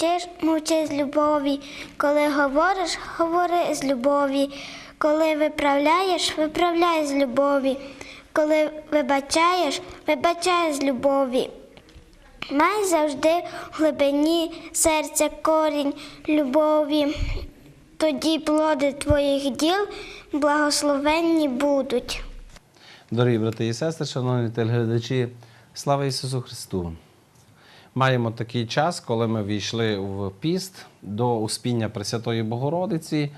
мовчиш, мовчи з любові. Коли говориш, говори з любові. Коли виправляєш, виправляй з любові. Коли вибачаєш, вибачай з любові. Май завжди в глибині серця корінь любові. Тоді плоди твоїх діл благословенні будуть. Дорогі брати і сестри, шановні телеглядачі, слава Ісусу Христу! Маємо такий час, коли ми війшли в піст до успіння Пресвятої Богородиці.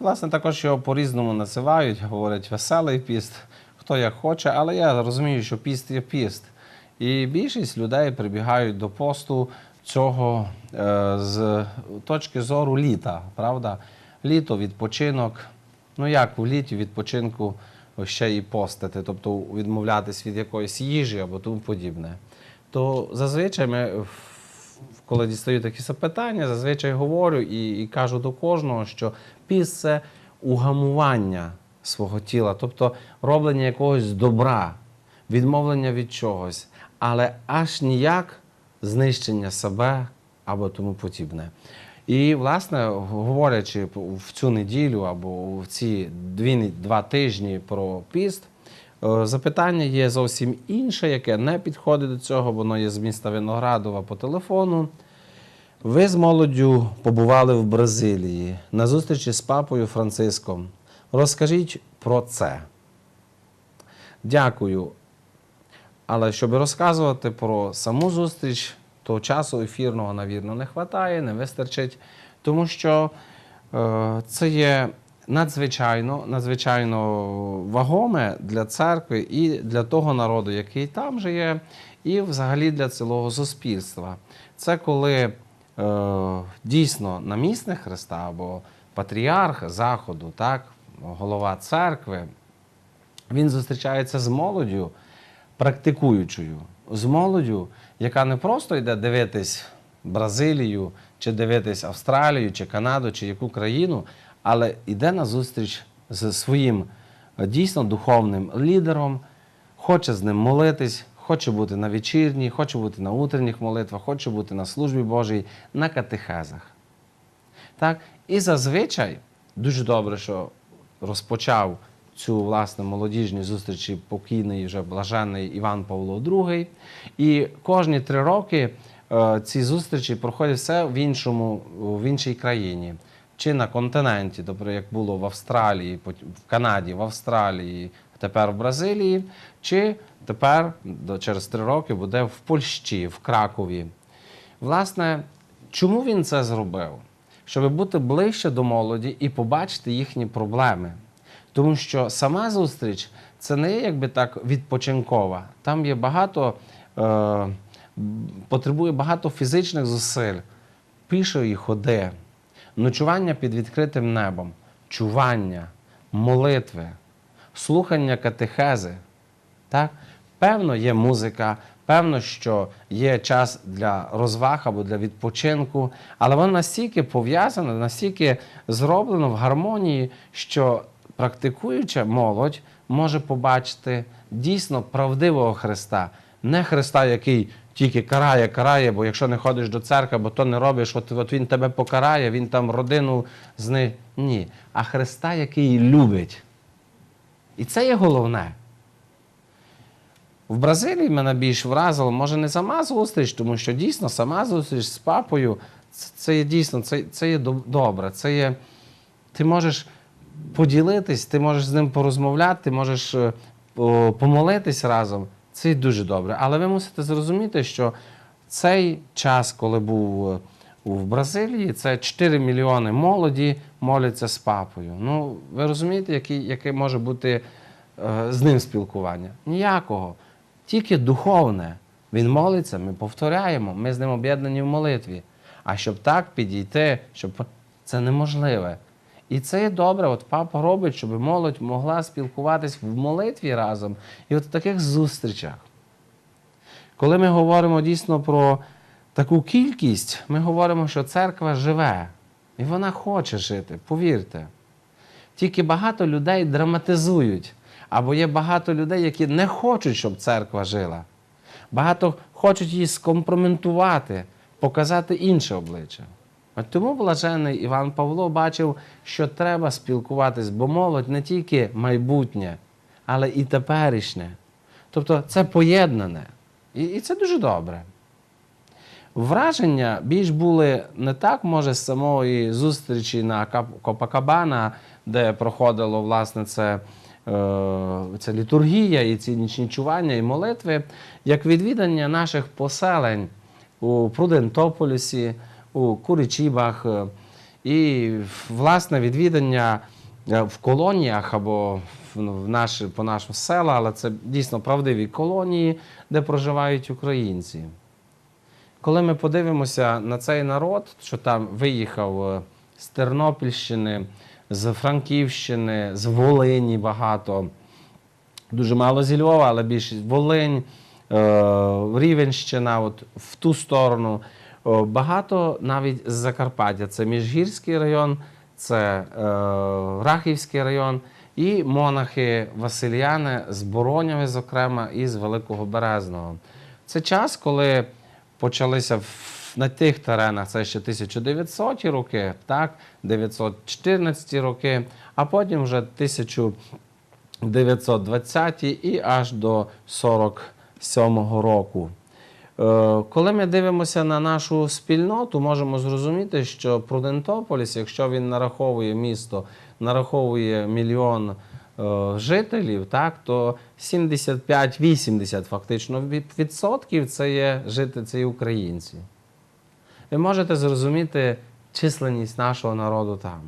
Власне, також його по-різному називають, говорять веселий піст, хто як хоче, але я розумію, що піст є піст. І більшість людей прибігають до посту цього е, з точки зору літа, правда? Літо, відпочинок. Ну як у літі відпочинку ще і постити, тобто відмовлятись від якоїсь їжі або тому подібне. То зазвичай ми, коли дістаю такі запитання, зазвичай говорю і, і кажу до кожного, що піс це угамування свого тіла, тобто роблення якогось добра, відмовлення від чогось, але аж ніяк знищення себе або тому подібне. І, власне, говорячи в цю неділю або в ці дві, два тижні про піст, запитання є зовсім інше, яке не підходить до цього, воно є з міста Виноградова по телефону. Ви з молоддю побували в Бразилії на зустрічі з папою Франциском. Розкажіть про це. Дякую. Але щоб розказувати про саму зустріч, то часу ефірного, навірно, не вистачає, не вистачить, тому що е, це є надзвичайно, надзвичайно вагоме для церкви і для того народу, який там живе, і взагалі для цілого суспільства. Це коли е, дійсно намісник Христа або патріарх Заходу, так, голова церкви, він зустрічається з молоддю, практикуючою, з молоддю, яка не просто йде дивитись Бразилію, чи дивитись Австралію, чи Канаду, чи яку країну, але йде на зустріч з своїм е, дійсно духовним лідером, хоче з ним молитись, хоче бути на вечірній, хоче бути на утренніх молитвах, хоче бути на службі Божій, на катехезах. Так? І зазвичай дуже добре, що розпочав цю власне молодіжні зустрічі покійний вже блажений Іван Павло II. І кожні три роки е, ці зустрічі проходять все в іншому, в іншій країні. Чи на континенті, тобто як було в Австралії, в Канаді, в Австралії, тепер в Бразилії, чи тепер через три роки буде в Польщі, в Кракові. Власне, чому він це зробив? Щоб бути ближче до молоді і побачити їхні проблеми. Тому що сама зустріч це не є якби так відпочинкова. Там є багато, е, потребує багато фізичних зусиль, пішої ходи, ночування під відкритим небом, чування, молитви, слухання катехези. Так? Певно, є музика, певно, що є час для розваг або для відпочинку, але воно настільки пов'язане, настільки зроблено в гармонії, що практикуюча молодь може побачити дійсно правдивого Христа, не Христа, який тільки карає, карає, бо якщо не ходиш до церкви, бо то не робиш, от, от він тебе покарає, він там родину зни. Ні. А Христа, який любить. І це є головне. В Бразилії мене більш вразило, може, не сама зустріч, тому що дійсно сама зустріч з папою це, це є дійсно це, це є добре. Це є, ти можеш поділитись, ти можеш з ним порозмовляти, ти можеш е, помолитись разом. Це дуже добре. Але ви мусите зрозуміти, що цей час, коли був е, в Бразилії, це 4 мільйони молоді моляться з папою. Ну, ви розумієте, який, яке може бути е, з ним спілкування? Ніякого. Тільки духовне. Він молиться, ми повторяємо, ми з ним об'єднані в молитві. А щоб так підійти, щоб це неможливе. І це є добре. От папа робить, щоб молодь могла спілкуватись в молитві разом і от в таких зустрічах. Коли ми говоримо дійсно про таку кількість, ми говоримо, що церква живе, і вона хоче жити, повірте. Тільки багато людей драматизують, або є багато людей, які не хочуть, щоб церква жила. Багато хочуть її скомпроментувати, показати інше обличчя. От тому блажений Іван Павло бачив, що треба спілкуватись, бо молодь не тільки майбутнє, але і теперішнє. Тобто це поєднане. І, і це дуже добре. Враження більш були не так, може, з самої зустрічі на Копакабана, де проходило власне це, е, ця літургія і ці нічні чування і молитви, як відвідання наших поселень у Прудентополісі, у Куричібах, е, і власне відвідання е, в колоніях або в, в наші, по нашому села, але це дійсно правдиві колонії, де проживають українці. Коли ми подивимося на цей народ, що там виїхав е, з Тернопільщини, з Франківщини, з Волині багато, дуже мало зі Львова, але більшість Волинь, Рівенщина, от в ту сторону. Багато навіть з Закарпаття. Це Міжгірський район, це е, Рахівський район і монахи Васильяни з Бороняви, зокрема, і з Великого Березного. Це час, коли почалися на тих теренах, це ще 1900 роки, так, 914 роки, а потім вже 1920 ті і аж до 47-го року. Е, Коли ми дивимося на нашу спільноту, можемо зрозуміти, що Прудентополіс, якщо він нараховує місто, нараховує мільйон е, жителів, так, то 75-80 фактично відсотків це є жити, українці. Ви можете зрозуміти численність нашого народу там.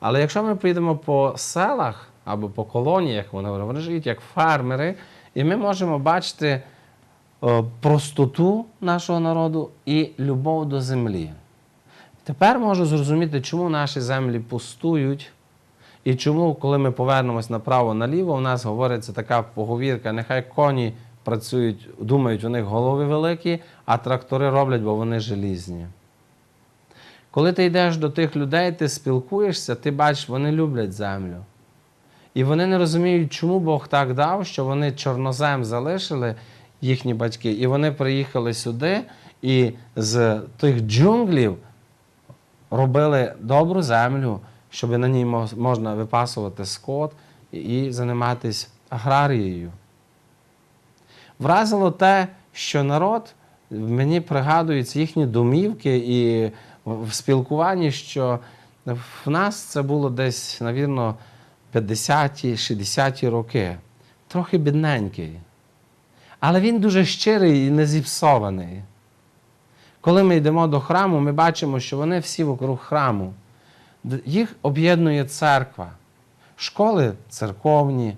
Але якщо ми поїдемо по селах або по колоніях, вони, живуть як фермери, і ми можемо бачити простоту нашого народу і любов до землі. Тепер можу зрозуміти, чому наші землі пустують, і чому, коли ми повернемось направо-наліво, у нас говориться така поговірка, нехай коні працюють, думають, у них голови великі, а трактори роблять, бо вони желізні. Коли ти йдеш до тих людей, ти спілкуєшся, ти бачиш, вони люблять землю. І вони не розуміють, чому Бог так дав, що вони чорнозем залишили їхні батьки, і вони приїхали сюди і з тих джунглів робили добру землю, щоб на ній можна випасувати скот і- займатися аграрією. Вразило те, що народ мені пригадується їхні домівки і в спілкуванні, що в нас це було десь, навірно, 50-ті, 60-ті роки. Трохи бідненький. Але він дуже щирий і не зіпсований. Коли ми йдемо до храму, ми бачимо, що вони всі вокруг храму. Їх об'єднує церква, школи церковні,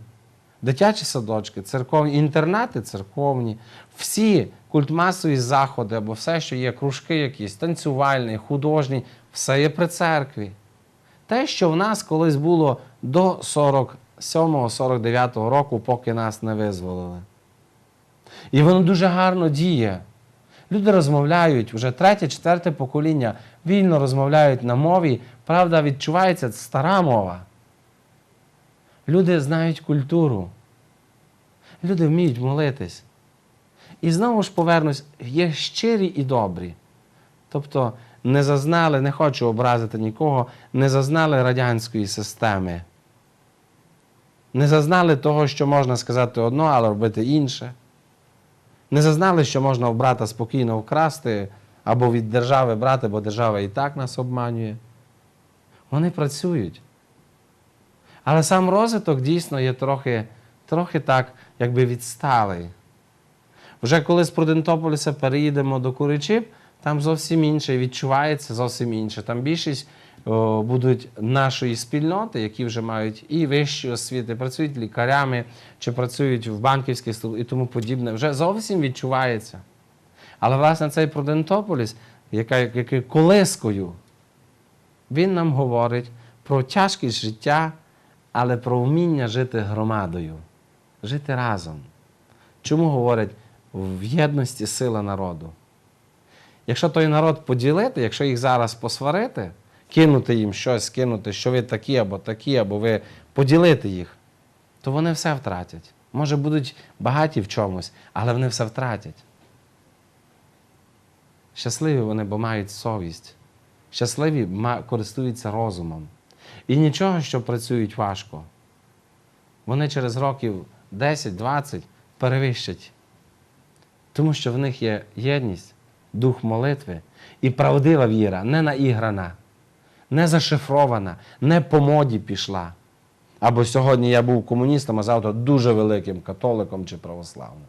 дитячі садочки, церковні, інтернати церковні, всі культмасові заходи або все, що є, кружки якісь, танцювальні, художні, все є при церкві. Те, що в нас колись було до 47-49 року, поки нас не визволили. І воно дуже гарно діє. Люди розмовляють, вже третє, четверте покоління вільно розмовляють на мові. Правда, відчувається стара мова. Люди знають культуру. Люди вміють молитись. І знову ж повернусь, є щирі і добрі. Тобто не зазнали, не хочу образити нікого, не зазнали радянської системи. Не зазнали того, що можна сказати одно, але робити інше. Не зазнали, що можна в брата спокійно вкрасти або від держави брати, бо держава і так нас обманює. Вони працюють. Але сам розвиток дійсно є трохи, трохи так, якби відсталий. Вже коли з Прудентополіса переїдемо до Куричів, там зовсім інше відчувається зовсім інше. Там більшість будуть нашої спільноти, які вже мають і вищі освіти, працюють лікарями чи працюють в банківській службі і тому подібне. Вже зовсім відчувається. Але власне цей Прудентополіс, яка який колискою, він нам говорить про тяжкість життя, але про вміння жити громадою, жити разом. Чому говорять в єдності сила народу? Якщо той народ поділити, якщо їх зараз посварити, кинути їм щось, кинути, що ви такі або такі, або ви поділити їх, то вони все втратять. Може, будуть багаті в чомусь, але вони все втратять. Щасливі вони, бо мають совість. Щасливі користуються розумом. І нічого, що працюють важко. Вони через років 10-20 перевищать. Тому що в них є єдність, дух молитви і правдива віра, не наіграна, не зашифрована, не по моді пішла. Або сьогодні я був комуністом, а завтра дуже великим католиком чи православним.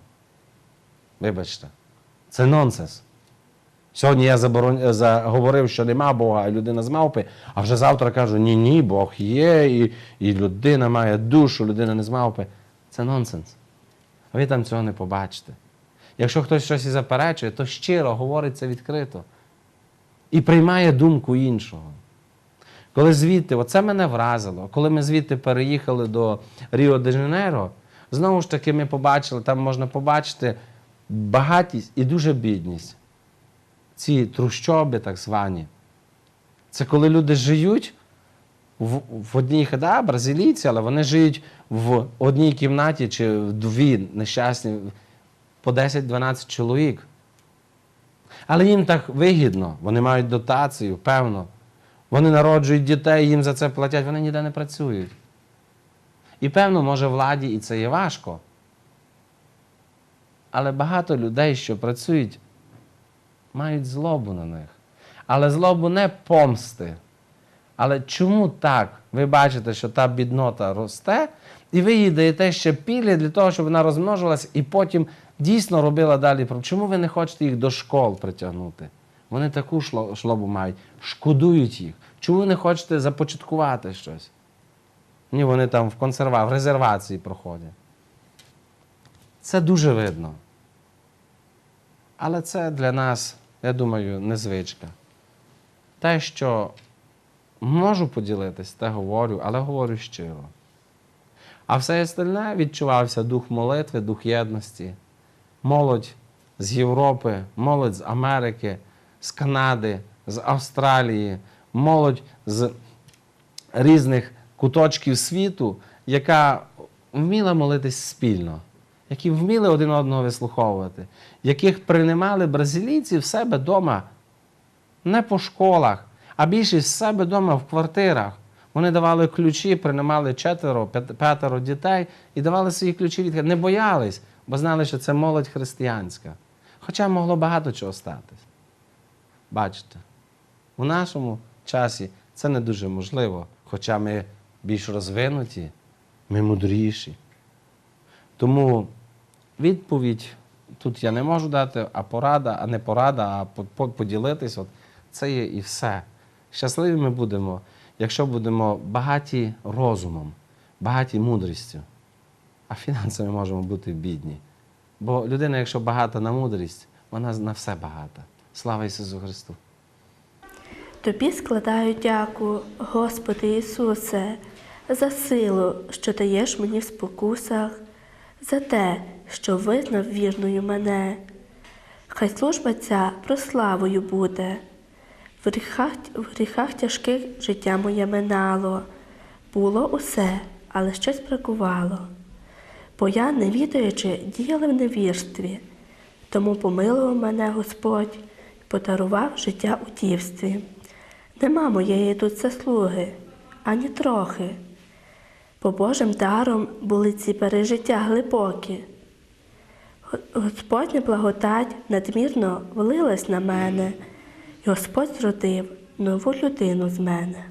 Вибачте, це нонсенс. Сьогодні я заборон... заговорив, що нема Бога, а людина з мавпи, а вже завтра кажу, ні, ні, Бог є, і, і людина має душу, людина не з мавпи. Це нонсенс. Ви там цього не побачите. Якщо хтось щось і заперечує, то щиро говорить це відкрито. І приймає думку іншого. Коли звідти, оце мене вразило, коли ми звідти переїхали до Ріо де Жанейро, знову ж таки ми побачили, там можна побачити багатість і дуже бідність. Ці трущоби, так звані. Це коли люди живуть в, в одній да, бразилійці, але вони живуть в одній кімнаті чи в дві нещасні по 10-12 чоловік. Але їм так вигідно, вони мають дотацію, певно. Вони народжують дітей, їм за це платять, вони ніде не працюють. І певно, може, владі і це є важко. Але багато людей, що працюють, мають злобу на них. Але злобу не помсти. Але чому так? Ви бачите, що та біднота росте, і ви їй даєте ще пілі для того, щоб вона розмножувалася і потім дійсно робила далі. Чому ви не хочете їх до школ притягнути? Вони таку шлобу мають, шкодують їх. Чому ви не хочете започаткувати щось? Ні, вони там в консерва, в резервації проходять. Це дуже видно. Але це для нас, я думаю, незвичка. Те, що можу поділитись, те говорю, але говорю щиро. А все остальне відчувався дух молитви, дух єдності. Молодь з Європи, молодь з Америки, з Канади, з Австралії, молодь з різних куточків світу, яка вміла молитись спільно, які вміли один одного вислуховувати, яких приймали бразилійці в себе вдома не по школах, а більшість в себе вдома в квартирах. Вони давали ключі, приймали четверо, п'ятеро дітей і давали свої ключі від не боялись, бо знали, що це молодь християнська. Хоча могло багато чого статись. Бачите, у нашому часі це не дуже можливо, хоча ми більш розвинуті, ми мудріші. Тому відповідь тут я не можу дати, а порада, а не порада, а по- по- поділитись. От це є і все. Щасливі ми будемо, якщо будемо багаті розумом, багаті мудрістю. А фінансами можемо бути бідні. Бо людина, якщо багата на мудрість, вона на все багата. Слава Ісусу Христу! Тобі складаю дяку, Господи Ісусе, за силу, що даєш мені в спокусах, за те, що визнав вірною мене. Хай служба ця прославою буде. В гріхах, в гріхах тяжких життя моє минало. Було усе, але щось бракувало. Бо я, не відаючи, діяла в невірстві. Тому помилував мене Господь і подарував життя у дівстві. Нема моєї тут заслуги, ані трохи. Бо Божим даром були ці пережиття глибокі. Господня благодать надмірно влилась на мене, і Господь зродив нову людину з мене.